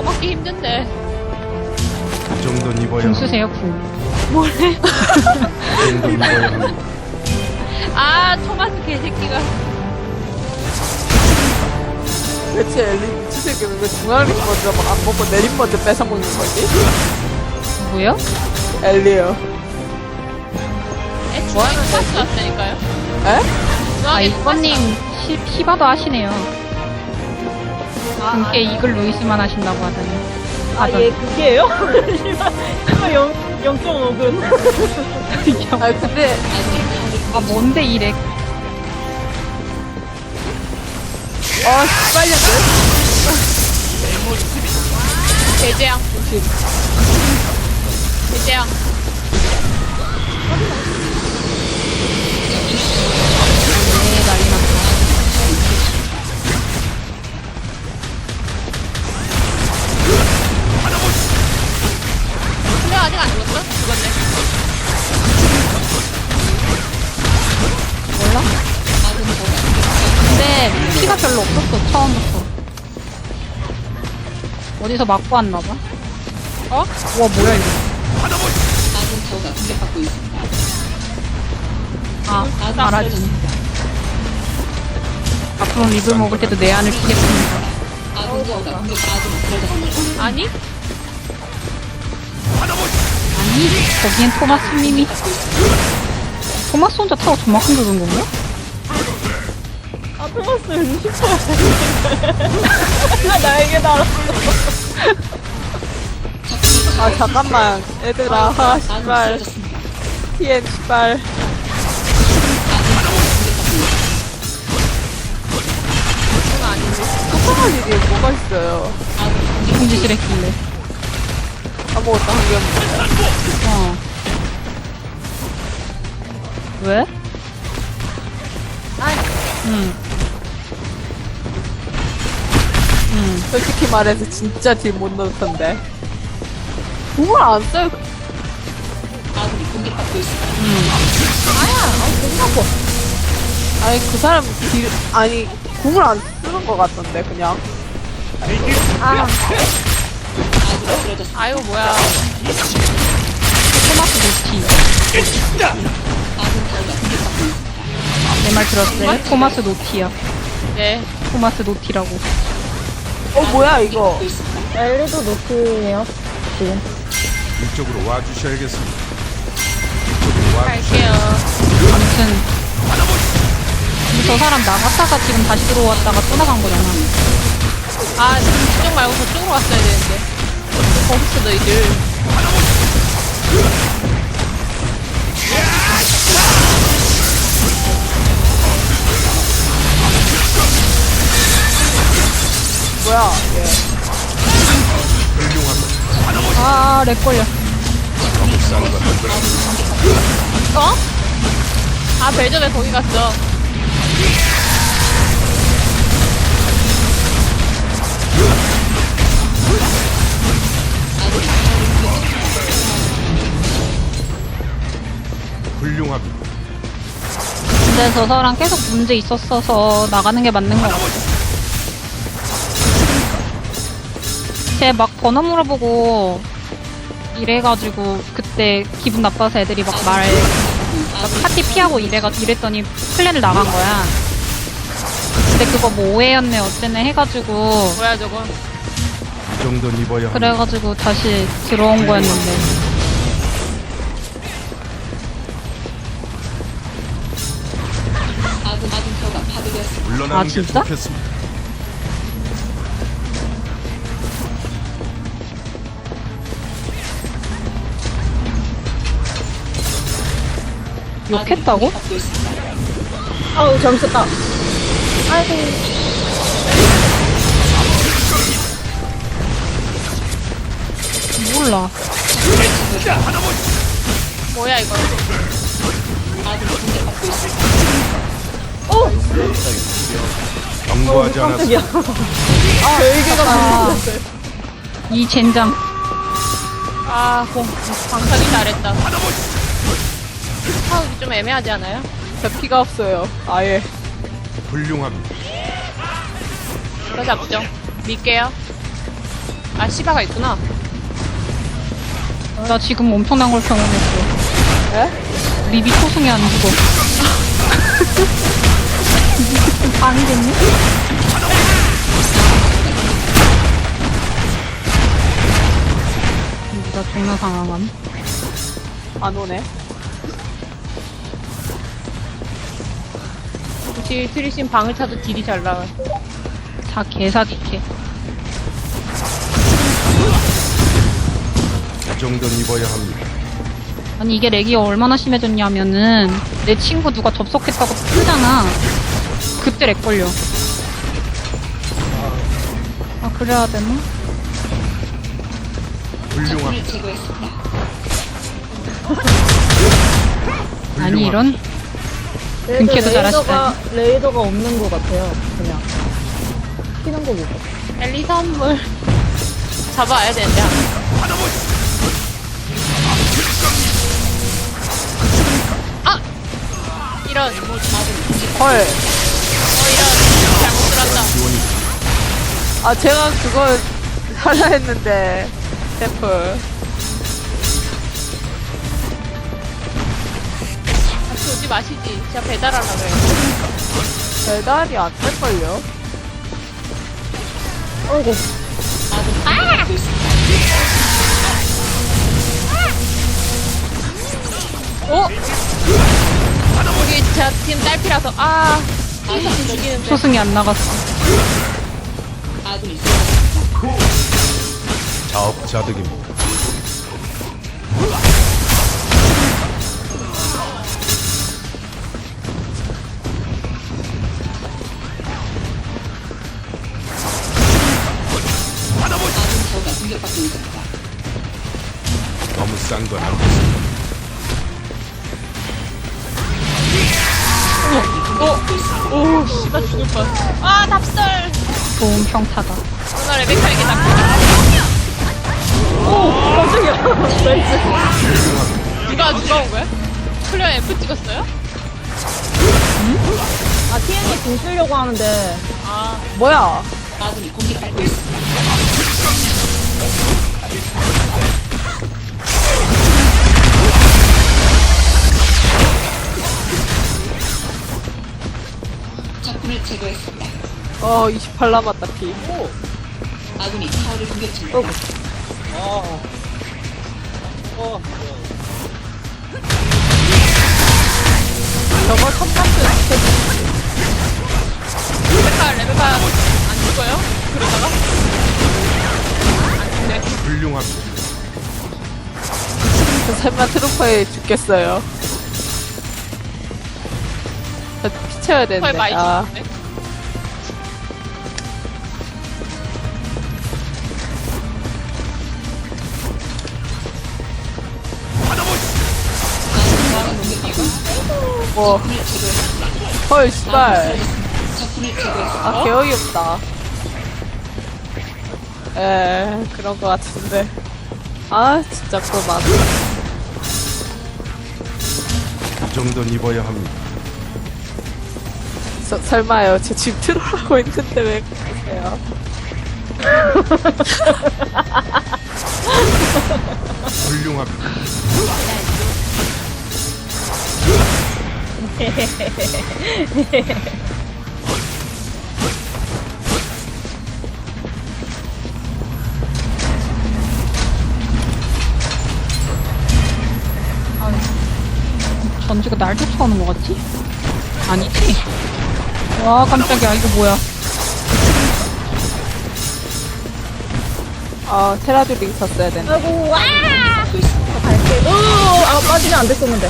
받기 힘든데. 그 정도는 입어야 궁. 쓰세요, 궁. 뭐래? 그 정도는 입어야 합니다. 아, 토마스 개새끼가. 대체 엘리 미치새끼는 왜 중앙림 먼저 막 안 먹고 내림 먼저 뺏어 먹는 거지? 누구요? 엘리요. 애 중앙에 토마스 같다니까요. 에? 아, 이번님, 시, 시바도 하시네요. 아, 분께 이글 루이스만 하신다고 하다니. 아. 얘 그게요? 씨발, 씨발 0, 0.5근. 아 근데 아, 뭔데 이래. 아 빨렸네. 대재앙. 대재앙. 아직 안 죽었어? 죽었네. 몰라? 근데 피가 별로 없었어, 처음부터. 어디서 맞고 왔나봐. 어? 와, 뭐야, 이거. 아, 알아지. 앞으로 립을 먹을 때도 내 안을 피겠습니다. 아니? 아 니, 거기엔 토마스 님이. 토마스 혼자 타고 저만큼 긁은 건가? 아, 토마스 음식처럼 아, 나에게 날았어. 아 잠깐만 얘들아. 아 씨발. TN 씨발. 속상할 일이 뭐가 있어요. 짓을 했길래. 아무것도 한게 없는데. 어. 왜? 응. 응. 솔직히 말해서 진짜 딜 못 넣던데. 공을 안 써요. 아니 그 사람 딜 아니 공을 안 쓰는 것 같던데 그냥. 아 유, 뭐야. 토마스 노티. 내 말 들었어요? 토마스 노티야. 네. 토마스 노티라고. 어 뭐야 이거. 엘리도 노트예요 지금. 이쪽으로 와주셔야겠습니다. 이쪽으로 갈게요. 아무튼. 저 사람 나갔다가 지금 다시 들어왔다가 또 나간 거잖아. 아, 이쪽 말고 저쪽으로 갔어야 되는데. 거기서 너희들. 뭐야 얘. 아, 렉 걸려. 어? 아, 벨저 왜 거기 갔어? 훌륭합니다. 근데 저 사람 계속 문제 있었어서 나가는 게 맞는 것 같아. 쟤 막 번호 물어보고 이래가지고 그때 기분 나빠서 애들이 막 말, 막 파티 피하고 이래가, 이랬더니 플랜을 나간 거야. 근데 그거 뭐 오해였네 어쨌네 해가지고 뭐야, 저거. 그 정도는 입어야 합니다. 그래가지고 다시 들어온 거였는데 물러나는 아, 게 진짜? 좋겠습니다. 욕했다고? 아우, 잘못했다. 아이고. 몰라. 뭐야, 이거. 경고하지 않았습니다. 깜짝이야. 아, 이 젠장. 아, 공, 광선이 잘했다. 파우기 좀 애매하지 않아요? 저 피가 없어요. 아예. 훌륭합니다. 이거 잡죠. 밀게요. 아 시바가 있구나. 나 지금 엄청난 걸 경험했어. 에? 리비 초승이 안 죽어. 방이 됐니? 나 존나 상황함. 안 오네. 혹시 트리신 방을 차도 딜이 잘 나와. 다 개사기캐. 이 정도는 입어야 합니다. 아니 이게 렉이 얼마나 심해졌냐면은 내 친구 누가 접속했다고 뜨잖아. 그때 렉 걸려. 아 그래야 되나? 훌륭합니다. 아니 이런 근캐도 레이더가, 레이더가 없는 것 같아요. 그냥. 키는 거 보고. 엘리 선물. 잡아야 되는데. 아! 이런. 어, 헐. 이런. 잘못 들었다. 아, 제가 그걸 하려 했는데, 템플. 같이 오지 마시지. 제가 배달하려고 그래. 배달이 안 될걸요? 어이구. 오! 우리 제가 팀 딸피라서, 아. 소승이 안 나갔어. 자업자득입니다. 죽을 뻔. 아, 답설! 좋은 평타다. 오늘 레베카에게 납 깜짝이야. 나이스. 누가, 누가 온 거야? 클리어 F 찍었어요? 아, TN이 공 쓰려고 하는데. 아, 뭐야? 어, 28 남았다, 피. 저거 선감도 레베카, 레베카 안 죽어요? 그러다가? 네. 훌륭합니다. 저 설마 트루퍼에 죽겠어요. 저피 채워야 거의 되는데. 많이 아, 죽었네. 뭐. 헐, 씨발. 아, 개어이 없다. 에, 그런 거 같은데. 아, 진짜 그거 맞아. 이 정도는 입어야 합니다. 서, 설마요. 저 지금 트롤하고 있는데 왜 그러세요? 훌륭합니다. 전지가 날 쫓아오는 것 같지? 아니지? 와 깜짝이야 이거 뭐야? 아, 테라듀링 썼어야 되는데. 아이고, 와! 갈게. 으, 아, 빠지면 안 됐었는데.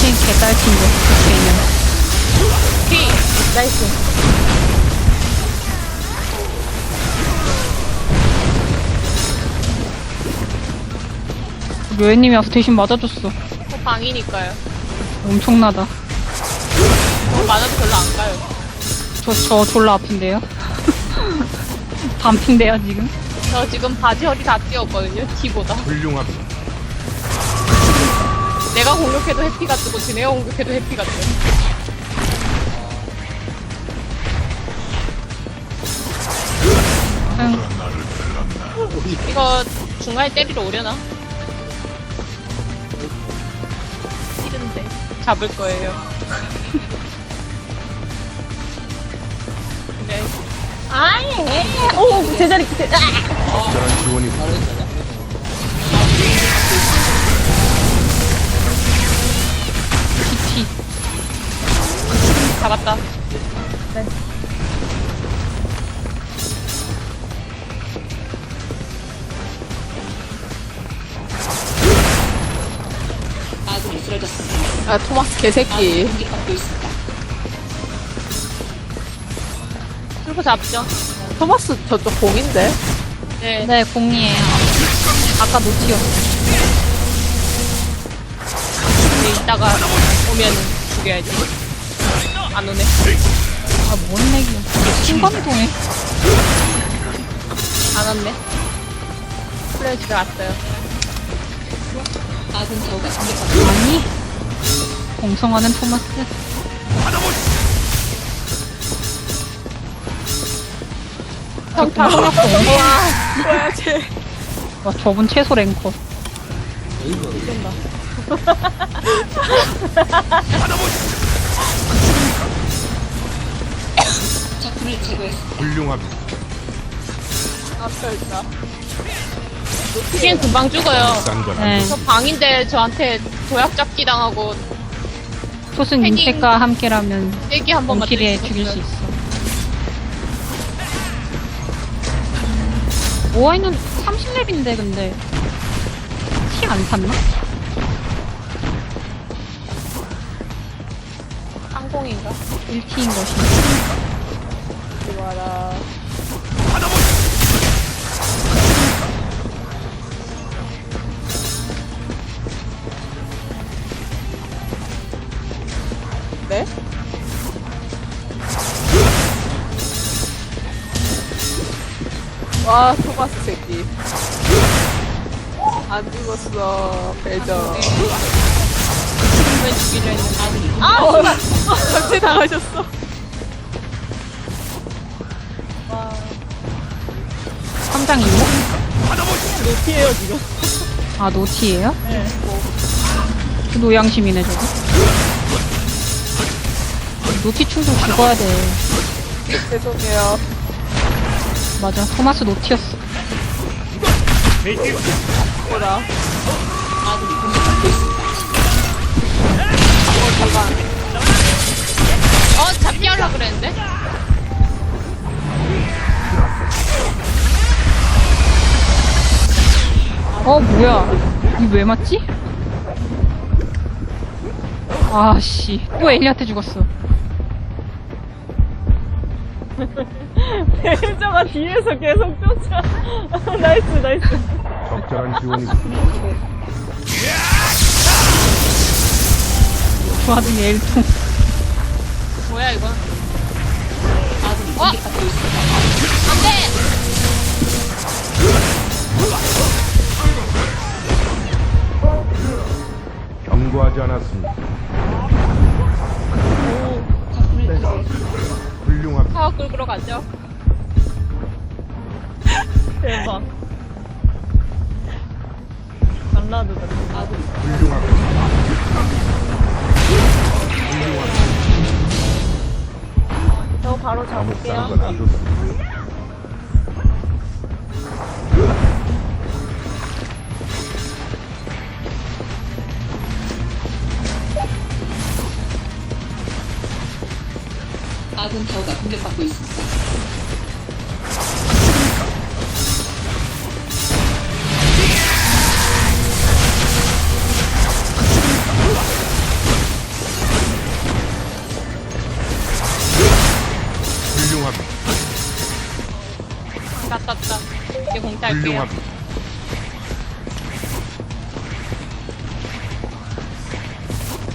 쟤 개딸친데 피! 나이스. 묘혜님이 와서 대신 맞아줬어. 저 방이니까요. 엄청나다. 뭐 많아도 별로 안 가요. 저, 저 졸라 아픈데요? 반핀데요 지금? 저 지금 바지 허리 다 뛰었거든요, 티보다. 훌륭합니다. 내가 공격해도 해피가 뜨고, 지네가 공격해도 해피가 뜨고. 이거 중간에 때리러 오려나? 싫은데 잡을 거예요. 아예. 오 제자리. 제, 아! 적절한 지원이 PT. 잡았다. 아 토마스 개새끼. 뚫고 잡죠. 토마스 저쪽 공인데. 네. 네, 공이에요. 아까 노티였어. 근데 이따가 오면은 죽여야지. 안 오네. 아, 뭔 얘기야. 신감동해. 안 왔네. 플레이 집에 왔어요. 아니. 공성하는 토마스. 평타. 뭐야 쟤. 와, 저분 최소 랭커. 훌륭합니다. 앞서 있다. 금방 죽어요. 건 네. 저 방인데 저한테 도약 잡기 당하고 소승 패딩. 인책과 함께라면 얘기 한 번만 죽일 수 있었어 모아있는 30렙인데 근데 티 안 탔나? 항공인가? 1티인 것이. 이거 봐라. 네? 와 토마스 새끼 안 죽었어 배저 왜 죽이려 했는데. 아 전체 당하셨어 삼장 이모? 노티에요 지금. 아, 노티예요 그 노양심이네, 저거. 노티 충돌 죽어야 돼. 죄송해요 맞아, 토마스 노티였어. 뭐라 어 잠깐 어, 잡기 하려고 그랬는데? 어, 뭐야. 이 왜 맞지? 아씨, 또 엘리한테 죽었어. 배저가 뒤에서 계속 쫓아. 나이스 나이스. 적절한 지원이 그 와중에 엘통. 뭐야, 이건? 어? 안 돼! 경고하지 않았습니다. 훌륭합 파워 끌고 가죠. 대박. 발라드다. 훌륭합니다. 저 바로 잡을게요. 아군 타워가 공격받고 있습니다. 훌륭합니다. 다 떴다. 이제 공 딸게요. 훌륭합니다.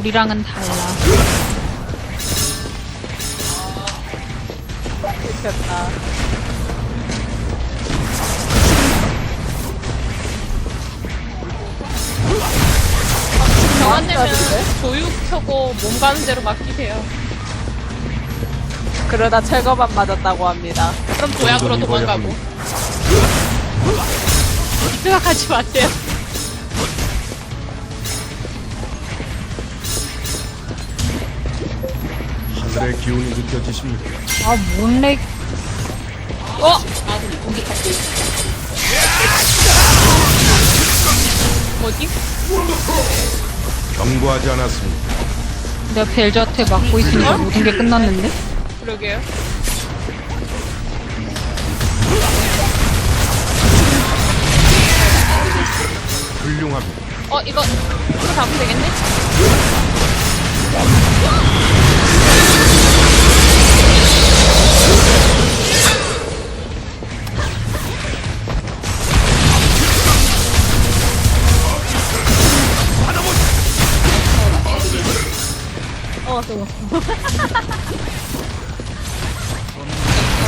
우리랑은 달라. 정한 되면 나한테 조육 켜고 몸 가는 대로 맡기세요. 그러다 철거반 맞았다고 합니다 그럼 도약으로 도망가고. 생각하지 마세요. 하늘의 기운이 느껴지십니까? 아, 뭔렉. 어? 뭐지? 경고하지 않았습니다. 내가 벨저한테 맞고 있으니까 모든 게 끝났는데? 그러게요. 훌륭합니다. 어, 이거, 이거 잡으면 되겠네? 어, 저거.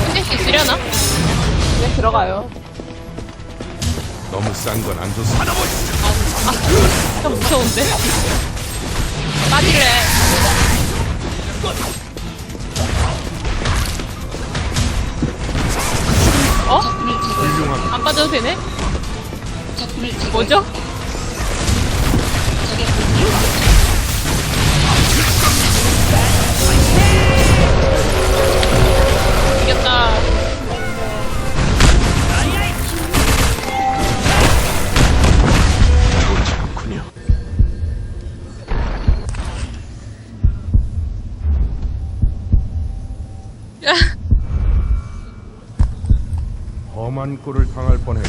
끝낼 수 있으려나? 네, 들어가요. 너무 싼 건 안 좋습니다. 좀 무서운데? 빠질래. 어? 안 빠져도 되네? 뭐죠? 꼴을 당할 뻔했다.